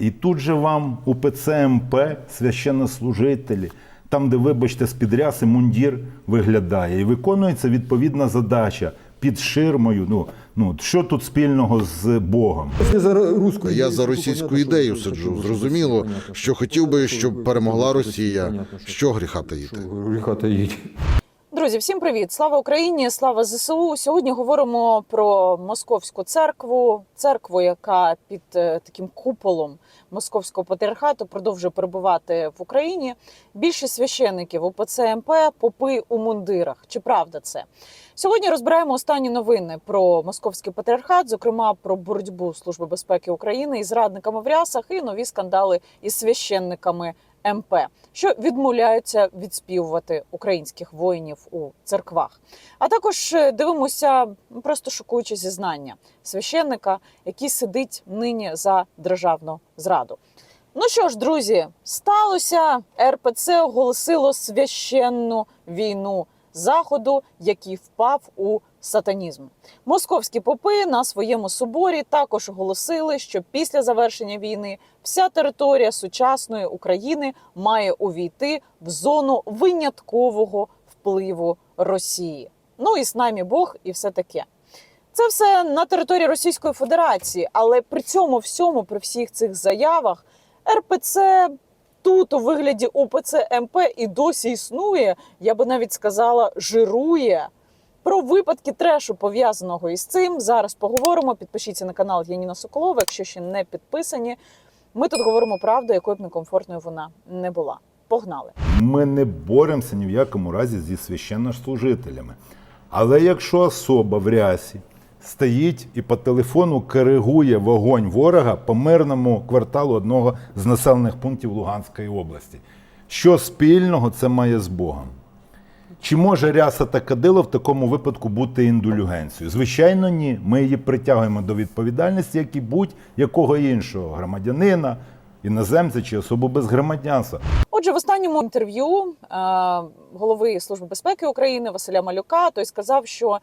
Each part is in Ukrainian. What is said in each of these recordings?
І тут же вам УПЦ МП, священнослужителі, там, де, вибачте, з підряси мундір виглядає, і виконується відповідна задача під ширмою. Ну, ну що тут спільного з Богом? Я за російську ідею сиджу. Зрозуміло, що хотів би, щоб перемогла Росія, що- гріха таїти? що Гріха таїть. Друзі, всім привіт! Слава Україні! Слава ЗСУ! Сьогодні говоримо про московську церкву, церкву, яка під е, таким куполом московського патріархату продовжує перебувати в Україні. Більшість священників УПЦ МП попи у мундирах. Чи правда це? Сьогодні розбираємо останні новини про московський патріархат, зокрема про боротьбу Служби безпеки України із зрадниками в рясах і нові скандали із священниками МП, що відмовляються відспівувати українських воїнів у церквах. А також е, дивимося ну, просто шокуючі зізнання священника, який сидить нині за державну зраду. Ну що ж, друзі, сталося РПЦ оголосило священну війну заходу, який впав у сатанізм. Московські попи на своєму соборі також оголосили, що після завершення війни вся територія сучасної України має увійти в зону виняткового впливу Росії. Ну і з нами Бог, і все таке. Це все на території Російської Федерації, але при цьому всьому, при всіх цих заявах, РПЦ тут у вигляді УПЦ МП і досі існує. Я би навіть сказала, жирує. Про випадки трешу пов'язаного із цим зараз поговоримо. Підпишіться на канал Яніна Соколова, якщо ще не підписані. Ми тут говоримо правду, якою б некомфортною вона не була. Погнали! Ми не боремося ні в якому разі зі священнослужителями. Але якщо особа в рясі стоїть і по телефону коригує вогонь ворога по мирному кварталу одного з населених пунктів Луганської області, що спільного це має з Богом? Чи може ряса та кадило в такому випадку бути індулюгенцією? Звичайно, ні. Ми її притягуємо до відповідальності, як і будь-якого іншого громадянина, іноземця чи особу без громадянства. Отже, в останньому інтерв'ю е, голови Служби безпеки України Василя Малюка той сказав, що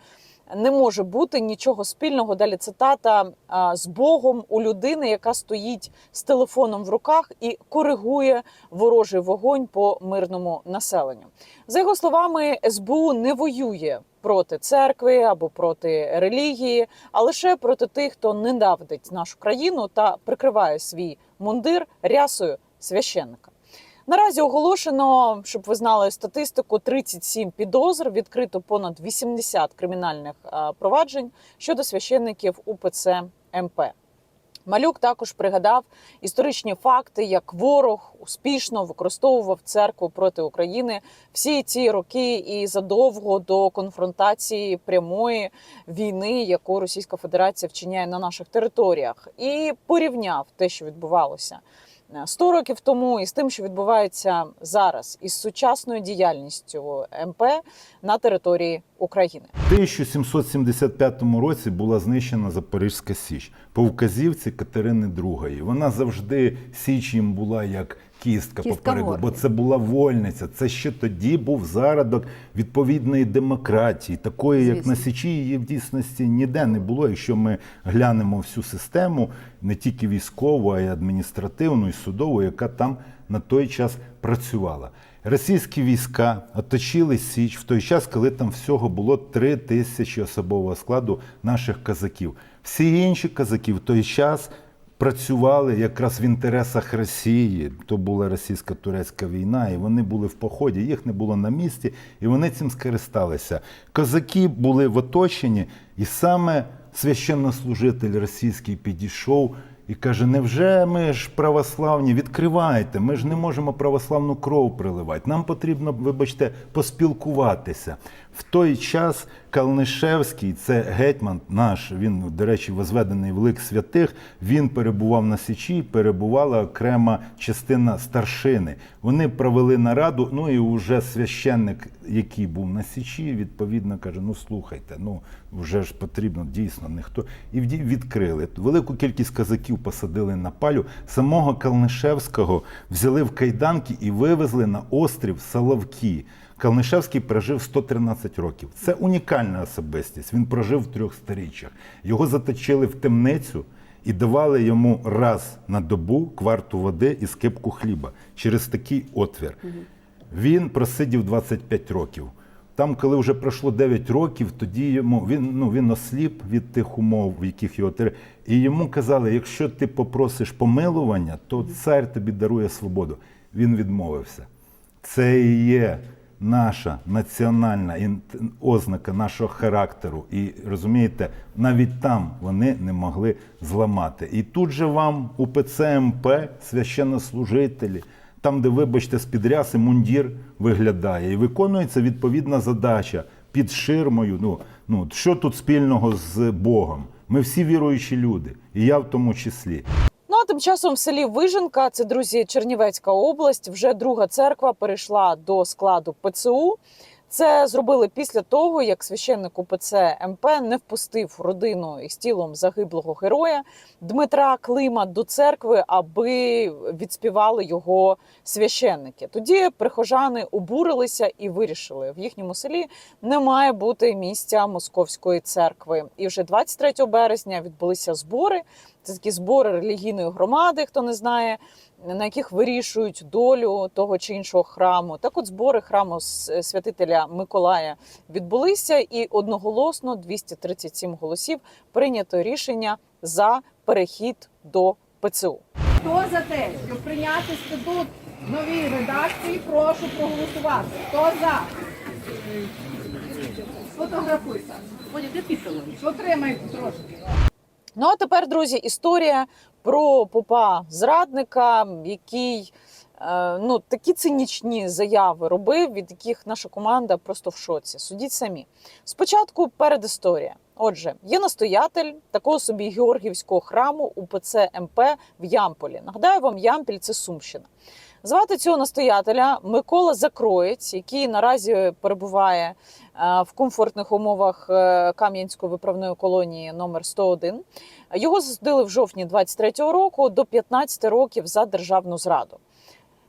не може бути нічого спільного. Далі цитата е, з Богом у людини, яка стоїть з телефоном в руках і коригує ворожий вогонь по мирному населенню. За його словами, СБУ не воює проти церкви або проти релігії, а лише проти тих, хто ненавидить нашу країну та прикриває свій мундир рясою священника. Наразі оголошено, щоб ви знали статистику, 37 підозр, відкрито понад 80 кримінальних проваджень щодо священників УПЦ МП. Малюк також пригадав історичні факти, як ворог успішно використовував церкву проти України всі ці роки і задовго до конфронтації прямої війни, яку Російська Федерація вчиняє на наших територіях, і порівняв те, що відбувалося. 100 років тому і з тим, що відбувається зараз, із сучасною діяльністю МП на території України. В 1775 році була знищена Запорізька Січ по вказівці Катерини II. Вона завжди Січ їм була як кістка, Кістка попереду, морди. бо це була вольниця. Це ще тоді був зародок відповідної демократії, такої, як на Січі, її в дійсності ніде не було. Якщо ми глянемо всю систему, не тільки військову, а й адміністративну і судову, яка там на той час працювала. Російські війська оточили Січ в той час, коли там всього було три тисячі особового складу наших казаків. Всі інші казаки в той час працювали якраз в інтересах Росії. То була російсько-турецька війна, і вони були в поході, їх не було на місці, і вони цим скористалися. Козаки були в оточенні, і саме священнослужитель російський підійшов. І каже: невже ми ж православні? Відкривайте, ми ж не можемо православну кров приливати. Нам потрібно, вибачте, поспілкуватися. В той час Калнишевський, це гетьман наш, він, до речі, возведений в лик святих. Він перебував на Січі, перебувала окрема частина старшини. Вони провели нараду. Ну і вже священник, який був на Січі, відповідно каже: ну слухайте, ну вже ж потрібно дійсно ніхто. І відкрили. Велику кількість казаків посадили на палю. Самого Калнишевського взяли в кайданки і вивезли на острів Соловки. Калнишевський прожив 113 років. Це унікальна особистість. Він прожив в трьох сторіччях. Його заточили в темницю і давали йому раз на добу кварту води і скипку хліба через такий отвір. Він просидів 25 років. Там, коли вже пройшло 9 років, тоді йому він, ну, він осліп від тих умов, в яких його тери. І йому казали: якщо ти попросиш помилування, то цар тобі дарує свободу. Він відмовився. Це і є наша національна ознака нашого характеру. І розумієте, навіть там вони не могли зламати. І тут же вам у ПЦМП священнослужителі, там, де, вибачте, з під ряси мундір виглядає, і виконується відповідна задача під ширмою. Ну, ну що тут спільного з Богом? Ми всі віруючі люди, і я в тому числі. Тим часом в селі Виженка, це друзі, Чернівецька область, вже друга церква перейшла до складу ПЦУ. Це зробили після того, як священник УПЦ МП не впустив родину із тілом загиблого героя Дмитра Клима до церкви, аби відспівали його священники. Тоді прихожани обурилися і вирішили, в їхньому селі не має бути місця московської церкви. І вже 23 березня відбулися збори. Це такі збори релігійної громади, хто не знає, на яких вирішують долю того чи іншого храму. Так, от збори храму святителя Миколая відбулися, і одноголосно 237 голосів прийнято рішення за перехід до ПЦУ. Хто за те, щоб прийняти статут новій редакції, прошу проголосувати. Хто за? Сфотографуйся. Потримай трошки. Ну а тепер, друзі, історія про попа зрадника, який е, ну такі цинічні заяви робив, від яких наша команда просто в шоці. Судіть самі. Спочатку передісторія. Отже, є настоятель такого собі Георгіївського храму УПЦ МП в Ямполі. Нагадаю вам, Ямпіль це Сумщина. Звати цього настоятеля Микола Закроєць, який наразі перебуває е, в комфортних умовах е, Кам'янської виправної колонії номер 101. Його засудили в жовтні 23-го року до 15 років за державну зраду.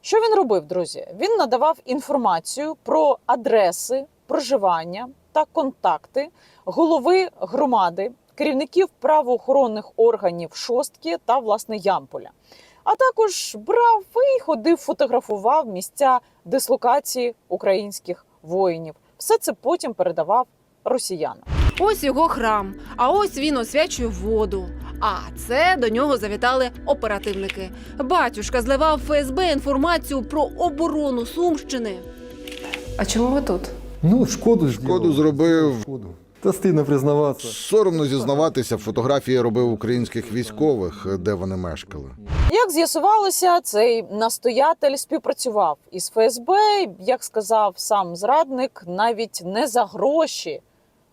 Що він робив, друзі? Він надавав інформацію про адреси проживання та контакти голови громади, керівників правоохоронних органів шостки та власне Ямполя. А також брав і ходив, фотографував місця дислокації українських воїнів. Все це потім передавав росіянам. Ось його храм, а ось він освячує воду. А це до нього завітали оперативники. Батюшка зливав ФСБ інформацію про оборону Сумщини. А чому ви тут? Ну, шкоду Шкоду зробив. Шкоду. Та стидно признаватися. Соромно зізнаватися, фотографії робив українських військових, де вони мешкали. Як з'ясувалося, цей настоятель співпрацював із ФСБ, як сказав сам зрадник, навіть не за гроші,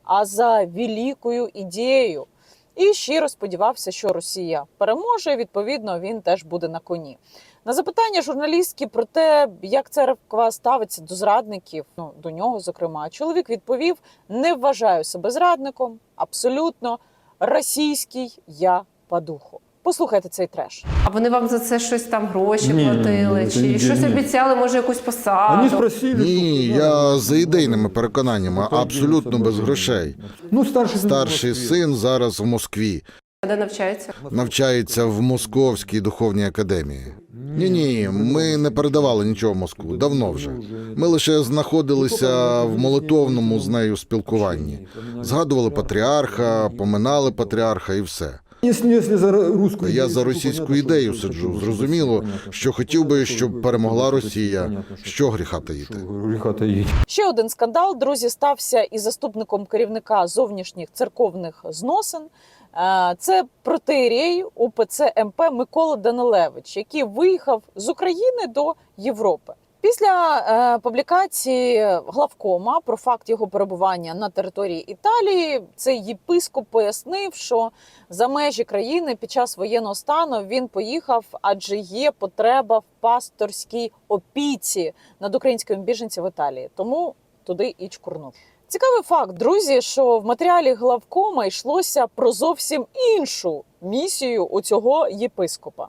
а за великою ідеєю. І щиро сподівався, що Росія переможе. Відповідно, він теж буде на коні. На запитання журналістки про те, як церква ставиться до зрадників, ну до нього, зокрема, чоловік відповів: не вважаю себе зрадником, абсолютно російський я по духу. Послухайте цей треш. А вони вам за це щось там гроші Ні, платили? ні, чи ні, щось ні. обіцяли, може, якусь посаду? Вони спросили, Ні, що- я за ідейними переконаннями, абсолютно без грошей. Ну, старший. Старший син зараз в Москві, Де навчаються? навчається в Московській духовній академії. Ні, ні, ми не передавали нічого в Москву, давно вже. Ми лише знаходилися в молитовному з нею спілкуванні. Згадували патріарха, поминали патріарха і все. Якщо, якщо за русську я за російську ідею сиджу. Зрозуміло, що хотів би, щоб перемогла Росія. Що гріха таїти? Ще один скандал, друзі, стався із заступником керівника зовнішніх церковних зносин. Е, Це протеєрей УПЦ МП Микола Данилевич, який виїхав з України до Європи. Після е, публікації главкома про факт його перебування на території Італії, цей єпископ пояснив, що за межі країни під час воєнного стану він поїхав, адже є потреба в пасторській опіці над українськими біженцями в Італії. Тому туди і чкурнув. Цікавий факт, друзі, що в матеріалі главкома йшлося про зовсім іншу місію у цього єпископа.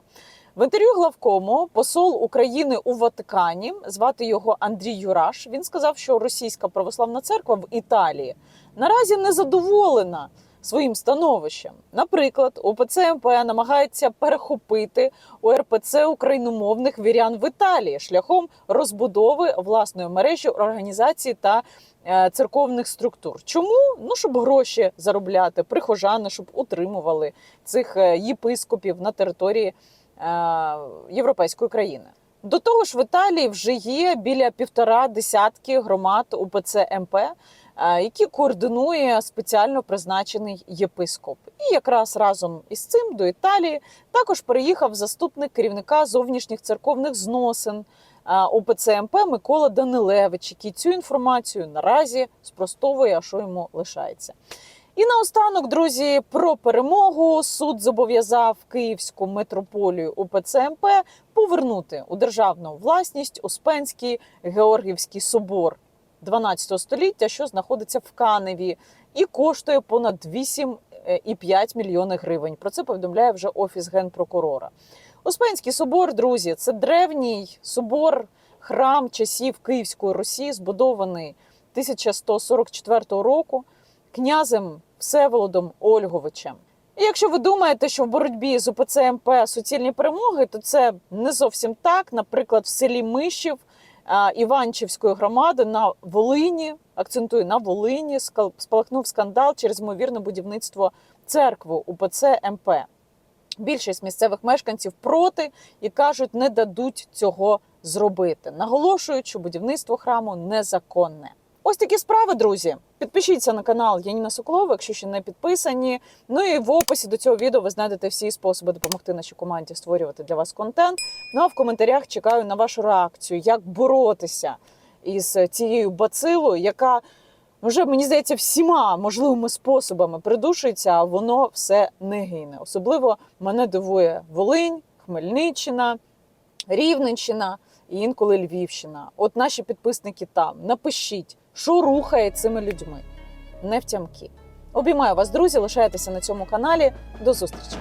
В інтерв'ю главкому посол України у Ватикані, звати його Андрій Юраш. Він сказав, що Російська православна церква в Італії наразі не задоволена своїм становищем. Наприклад, УПЦ МП намагається перехопити УРПЦ україномовних вірян в Італії шляхом розбудови власної мережі організацій та е, церковних структур. Чому? Ну щоб гроші заробляти, прихожани, щоб утримували цих е, єпископів на території європейської країни. До того ж, в Італії вже є біля півтора десятки громад УПЦ МП, е, які координує спеціально призначений єпископ. І якраз разом із цим до Італії також переїхав заступник керівника зовнішніх церковних зносин е, УПЦ МП Микола Данилевич, який цю інформацію наразі спростовує, а що йому лишається. І наостанок, друзі, про перемогу суд зобов'язав Київську митрополію УПЦ МП повернути у державну власність Успенський Георгівський собор 12 століття, що знаходиться в Каневі, і коштує понад 8,5 мільйони гривень. Про це повідомляє вже офіс генпрокурора. Успенський собор, друзі, це древній собор, храм часів Київської Русі, збудований 1144 року князем Всеволодом Ольговичем. І якщо ви думаєте, що в боротьбі з УПЦ МП суцільні перемоги, то це не зовсім так. Наприклад, в селі Мишів Іванчівської громади на Волині, акцентую на Волині, спалахнув скандал через ймовірне будівництво церкви УПЦ МП. Більшість місцевих мешканців проти і кажуть, не дадуть цього зробити, наголошують, що будівництво храму незаконне. Ось такі справи, друзі. Підпишіться на канал Яніна Соколова, якщо ще не підписані. Ну і в описі до цього відео ви знайдете всі способи допомогти нашій команді створювати для вас контент. Ну а в коментарях чекаю на вашу реакцію, як боротися із цією бацилою, яка вже мені здається всіма можливими способами придушується, а воно все не гине. Особливо мене дивує Волинь, Хмельниччина, Рівненщина і інколи Львівщина. От наші підписники там. Напишіть, що рухає цими людьми. Не втямки. Обіймаю вас, друзі. Лишайтеся на цьому каналі. До зустрічі!